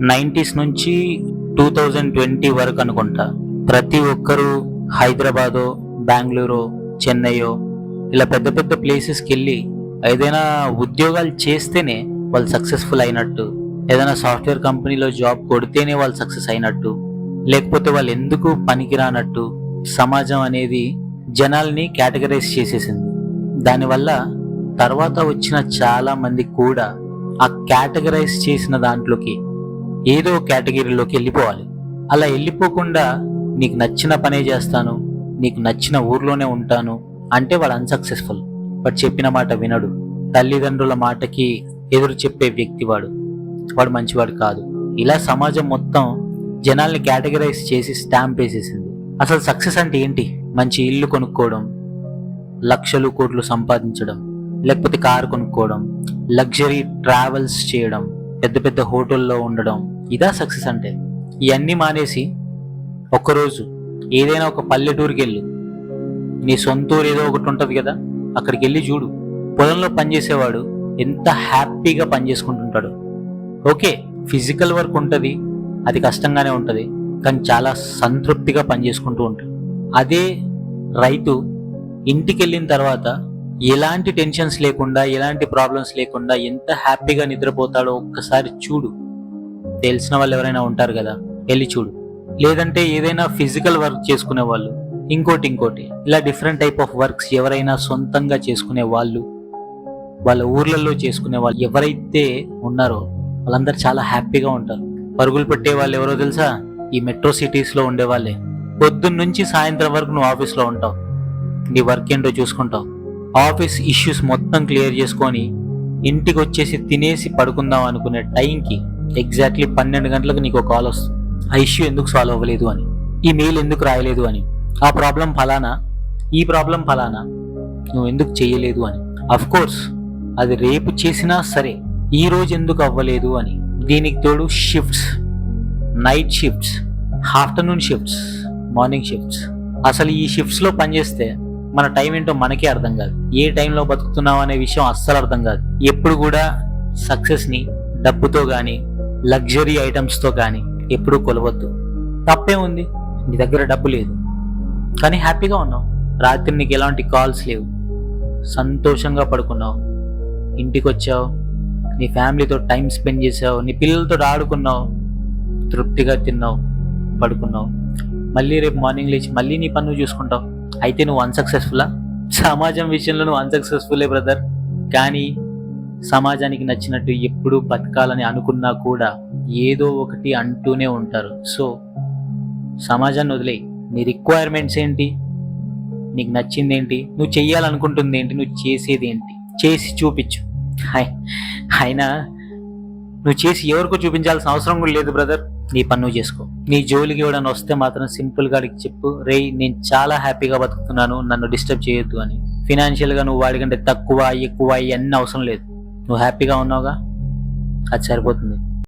Nineties నుంచి two thousand twenty వరకు అనుకుంటా. ప్రతి ఒక్కరూ హైదరాబాదో బెంగళూరు చెన్నైయో ఇలా పెద్ద పెద్ద ప్లేసెస్కి వెళ్ళి ఏదైనా ఉద్యోగాలు చేస్తేనే వాళ్ళు సక్సెస్ఫుల్ అయినట్టు ఏదైనా సాఫ్ట్వేర్ కంపెనీలో జాబ్ కొడితేనే వాళ్ళు సక్సెస్ అయినట్టు లేకపోతే వాళ్ళు ఎందుకు పనికిరానట్టు సమాజం అనేది జనాల్ని కేటగరైజ్ చేసేసింది. దానివల్ల తర్వాత వచ్చిన చాలామంది కూడా ఆ కేటగరైజ్ చేసిన దాంట్లోకి ఏదో కేటగిరీలోకి వెళ్ళిపోవాలి. అలా వెళ్ళిపోకుండా నీకు నచ్చిన పనే చేస్తాను నీకు నచ్చిన ఊర్లోనే ఉంటాను అంటే వాడు అన్సక్సెస్ఫుల్ వాడు చెప్పిన మాట వినడు. తల్లిదండ్రుల మాటకి ఎదురు చెప్పే వ్యక్తి వాడు. వాడు మంచివాడు కాదు. ఇలా సమాజం మొత్తం జనాల్ని కేటగరైజ్ చేసి స్టాంప్ వేసేసింది. అసలు సక్సెస్ అంటే ఏంటి? మంచి ఇల్లు కొనుక్కోవడం లక్షలు కోట్లు సంపాదించడం లేకపోతే కారు కొనుక్కోవడం లగ్జరీ ట్రావెల్స్ చేయడం పెద్ద పెద్ద హోటల్లో ఉండడం ఇదా సక్సెస్ అంటే. ఇవన్నీ మానేసి ఒక్కరోజు ఏదైనా ఒక పల్లెటూరుకి వెళ్ళు నీ సొంత ఊరు ఏదో ఒకటి ఉంటుంది కదా అక్కడికి వెళ్ళి చూడు. పొలంలో పనిచేసేవాడు ఎంత హ్యాపీగా పనిచేసుకుంటుంటాడు. ఓకే ఫిజికల్ వర్క్ ఉంటుంది అది కష్టంగానే ఉంటుంది కానీ చాలా సంతృప్తిగా పనిచేసుకుంటూ ఉంటాడు. అదే రైతు ఇంటికి వెళ్ళిన తర్వాత ఎలాంటి టెన్షన్స్ లేకుండా ఎలాంటి ప్రాబ్లమ్స్ లేకుండా ఎంత హ్యాపీగా నిద్రపోతాడో ఒక్కసారి చూడు. తెలిసిన వాళ్ళు ఎవరైనా ఉంటారు కదా వెళ్ళి చూడు. లేదంటే ఏదైనా ఫిజికల్ వర్క్ చేసుకునే వాళ్ళు ఇంకోటి ఇంకోటి. ఇలా డిఫరెంట్ టైప్ ఆఫ్ వర్క్స్ ఎవరైనా సొంతంగా చేసుకునే వాళ్ళు వాళ్ళ ఊర్లలో చేసుకునే వాళ్ళు ఎవరైతే ఉన్నారో వాళ్ళందరూ చాలా హ్యాపీగా ఉంటారు. పరుగులు పెట్టే వాళ్ళు ఎవరో తెలుసా? ఈ మెట్రో సిటీస్లో ఉండేవాళ్ళే పొద్దున్నుంచి పొద్దున్న నుంచి సాయంత్రం వరకు నువ్వు ఆఫీస్లో ఉంటావు. నీ వర్క్ ఏంటో చూసుకుంటావు. ఆఫీస్ ఇష్యూస్ మొత్తం క్లియర్ చేసుకొని ఇంటికి వచ్చేసి తినేసి పడుకుందాం అనుకునే టైంకి ఎగ్జాక్ట్లీ పన్నెండు గంటలకు నీకు కాల్ వస్తుంది. ఆ ఇష్యూ ఎందుకు సాల్వ్ అవ్వలేదు అని. ఈ మెయిల్ ఎందుకు రాయలేదు అని. ఆ ప్రాబ్లం ఫలానా? ఈ ప్రాబ్లం ఫలానా? నువ్వు ఎందుకు చేయలేదు అని. అఫ్ కోర్స్ అది రేపు చేసినా సరే ఈ రోజు ఎందుకు అవ్వలేదు అని. దీనికి తోడు shifts night shifts afternoon shifts morning shifts అసలు ఈ షిఫ్ట్స్లో పనిచేస్తే మన టైం ఏంటో మనకే అర్థం కాదు. ఏ టైంలో బతుకుతున్నాం అనే విషయం అస్సలు అర్థం కాదు. ఎప్పుడు కూడా సక్సెస్ని డబ్బుతో కానీ లగ్జరీ ఐటమ్స్తో కానీ ఎప్పుడూ కొలవద్దు. తప్పే ఉంది నీ దగ్గర డబ్బు లేదు. కానీ హ్యాపీగా ఉన్నావు. రాత్రి నీకు ఎలాంటి కాల్స్ లేవు. సంతోషంగా పడుకున్నావు. ఇంటికి వచ్చావు నీ ఫ్యామిలీతో టైం స్పెండ్ చేసావు. నీ పిల్లలతో ఆడుకున్నావు. తృప్తిగా తిన్నావు. పడుకున్నావు. మళ్ళీ రేపు మార్నింగ్ లేచి మళ్ళీ నీ పని చూసుకుంటావు. అయితే నువ్వు అన్సక్సెస్ఫుల్లా సమాజం విషయంలో నువ్వు అన్సక్సెస్ఫుల్లే బ్రదర్ కానీ సమాజానికి నచ్చినట్టు ఎప్పుడు బతకాలని అనుకున్నా కూడా ఏదో ఒకటి అంటూనే ఉంటారు. సో సమాజాన్ని వదిలే. నీ రిక్వైర్మెంట్స్ ఏంటి? నీకు నచ్చింది ఏంటి నువ్వు చెయ్యాలనుకుంటుంది ఏంటి నువ్వు చేసేది ఏంటి చేసి చూపించు. హై- అయినా నువ్వు చేసి ఎవరికో చూపించాల్సిన అవసరం కూడా లేదు బ్రదర్. నీ పని నువ్వు చేసుకో. నీ జోలికి ఎవడని వస్తే మాత్రం సింపుల్గా అడిగి చెప్పు. రే నేను చాలా హ్యాపీగా బతుకుతున్నాను. నన్ను డిస్టర్బ్ చేయొద్దు అని. ఫినాన్షియల్గా నువ్వు వాడికంటే తక్కువ ఎక్కువ ఇవన్నీ అవసరం లేదు. నువ్వు హ్యాపీగా ఉన్నావుగా? అది సరిపోతుంది.